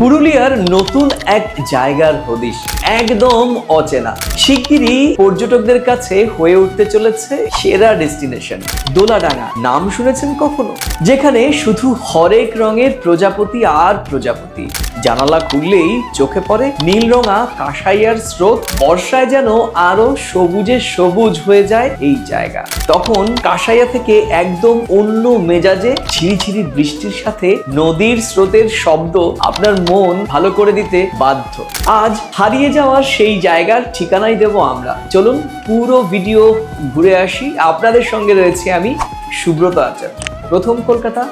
পুরুলিয়ার নতুন এক জায়গার হদিশ, একদম অচেনা। শিগগিরই পর্যটকদের কাছে হয়ে উঠতে চলেছে সেরা ডেস্টিনেশন, দোলাডাঙ্গা। নাম শুনেছেন কখনো? যেখানে শুধু হরেক রঙের প্রজাপতি আর প্রজাপতি। জানালা খুললেই চোখে পড়ে নীল রঙা কাঁসাইয়ার স্রোত। বর্ষায় যেন আরও সবুজে সবুজ হয়ে যায় এই জায়গা। তখন কাঁসাইয়া থেকে একদম অন্য মেজাজে ঝিরিঝিরি বৃষ্টির সাথে নদীর স্রোতের শব্দ আপনার মন ভালো করে দিতে বাধ্য। আজ হারিয়ে যাওয়ার সেই জায়গার ঠিকানাই দেব আমরা। চলুন পুরো ভিডিও ঘুরে আসি। আপনাদের সঙ্গে রয়েছে আমি সুব্রত আচার্য। প্রথম কলকাতা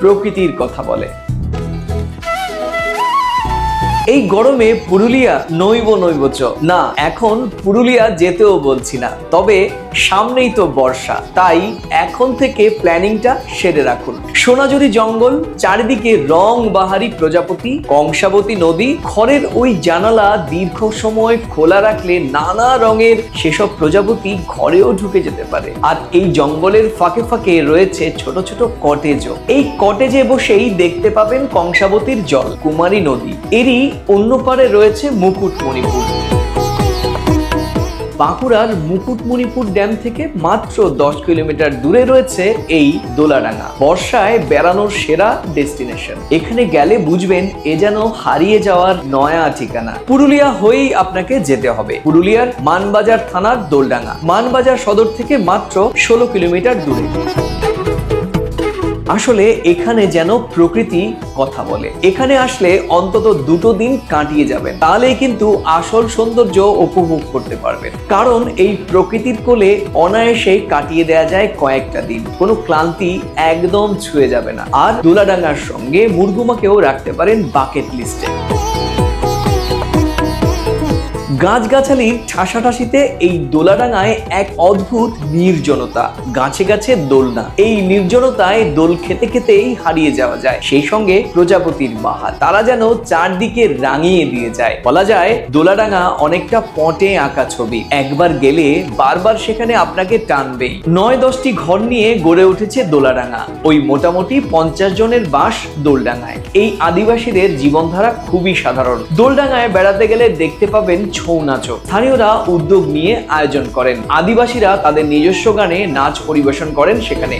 প্রকৃতির কথা বলে। এই গরমে পুরুলিয়া নৈব নৈবচ না, এখন পুরুলিয়া যেতেও বলছি না। তবে সামনেই তো বর্ষা। তাই এখন থেকে প্ল্যানিংটা সেরে রাখুন। সোনাঝুরি জঙ্গল, চারিদিকে রং বাহারি প্রজাপতি, কংসাবতী নদী ঘরের ওই জানালা দীর্ঘ সময় খোলা রাখলে নানা রঙের সেসব প্রজাপতি ঘরেও ঢুকে যেতে পারে। আর এই জঙ্গলের ফাঁকে ফাঁকে রয়েছে ছোট ছোট কটেজও। এই কটেজে বসেই দেখতে পাবেন কংসাবতীর জল, কুমারী নদী। এরই অন্য পারে রয়েছে মুকুটমণিপুর। বাঁকুড়ার মুকুটমণিপুর ড্যাম থেকে মাত্র দশ কিলোমিটার দূরে রয়েছে এই দোলাডাঙ্গা। বর্ষায় বেড়ানোর সেরা ডেস্টিনেশন। এখানে গেলে বুঝবেন এ যেন হারিয়ে যাওয়ার নয়া ঠিকানা। পুরুলিয়া হয়েই আপনাকে যেতে হবে। পুরুলিয়ার মানবাজার থানার দোলডাঙ্গা। মানবাজার সদর থেকে মাত্র ষোলো কিলোমিটার দূরে। আসলে এখানে যেন প্রকৃতি কথা বলে। এখানে আসলে অন্তত দুটো দিন কাটিয়ে যাবেন। তাহলে কিন্তু আসল সৌন্দর্য উপভোগ করতে পারবেন। কারণ এই প্রকৃতির কোলে অনায়াসে কাটিয়ে দেয়া যায় কয়েকটা দিন। কোনো ক্লান্তি একদম ছুঁয়ে যাবে না। আর দোলাডাঙ্গার সঙ্গে মুরগুমাকেও রাখতে পারেন বাকেট লিস্টে গাছগাছালির ঠাসাঠাসিতে এই দোলাডাঙ্গায় এক অদ্ভুত নির্জনতা, গাছে গাছে দোলনা। এই নির্জনতায় দোল খেতে খেতেই হারিয়ে যাওয়া যায়। সেই সঙ্গে প্রজাপতির বাহার। তারা যেন চারদিকে রাঙিয়ে দিয়ে যায়। বলা যায়, দোলাডাঙ্গা অনেকটা পটে আঁকা ছবি। একবার গেলে বারবার সেখানে আপনাকে টানবেই। নয় দশটি ঘর নিয়ে গড়ে উঠেছে দোলাডাঙ্গা। ওই মোটামুটি পঞ্চাশ জনের বাস দোলডাঙায় এই আদিবাসীদের জীবনধারা খুবই সাধারণ। দোলডাঙায় বেড়াতে গেলে দেখতে পাবেন ছৌ নাচও স্থানীয়রা উদ্যোগ নিয়ে আয়োজন করেন। আদিবাসীরা তাদের নিজস্ব গানে নাচ পরিবেশন করেন সেখানে।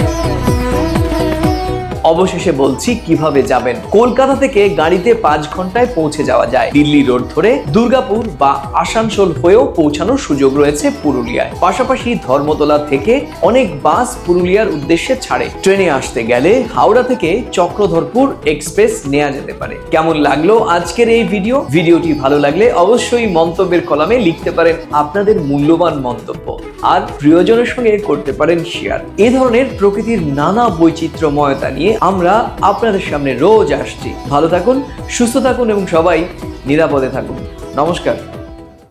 অবশেষে বলছি কীভাবে যাবেন। কলকাতা থেকে গাড়িতে পাঁচ ঘন্টায় পৌঁছে যাওয়া যায়। দিল্লি রোড ধরে দুর্গাপুর বা আসানসোল হয়েও পৌঁছানোর সুযোগ রয়েছে পুরুলিয়ায়। পাশাপাশি ধর্মতলা থেকে অনেক বাস পুরুলিয়ার উদ্দেশ্যে ছাড়ে। ট্রেনে আসতে গেলে হাওড়া থেকে চক্রধরপুর এক্সপ্রেস নেওয়া যেতে পারে। কেমন লাগল আজকের এই ভিডিও? ভিডিওটি ভালো লাগলে অবশ্যই মন্তব্যের কলামে লিখতে পারেন আপনাদের মূল্যবান মন্তব্য। আর প্রিয়জনের সঙ্গে করতে পারেন শেয়ার এ ধরনের প্রকৃতির নানা বৈচিত্র্যময়তা নিয়ে আমরা আপনাদের সামনে রোজ আসছি। ভালো থাকুন সুস্থ থাকুন এবং সবাই নিরাপদে থাকুন। নমস্কার।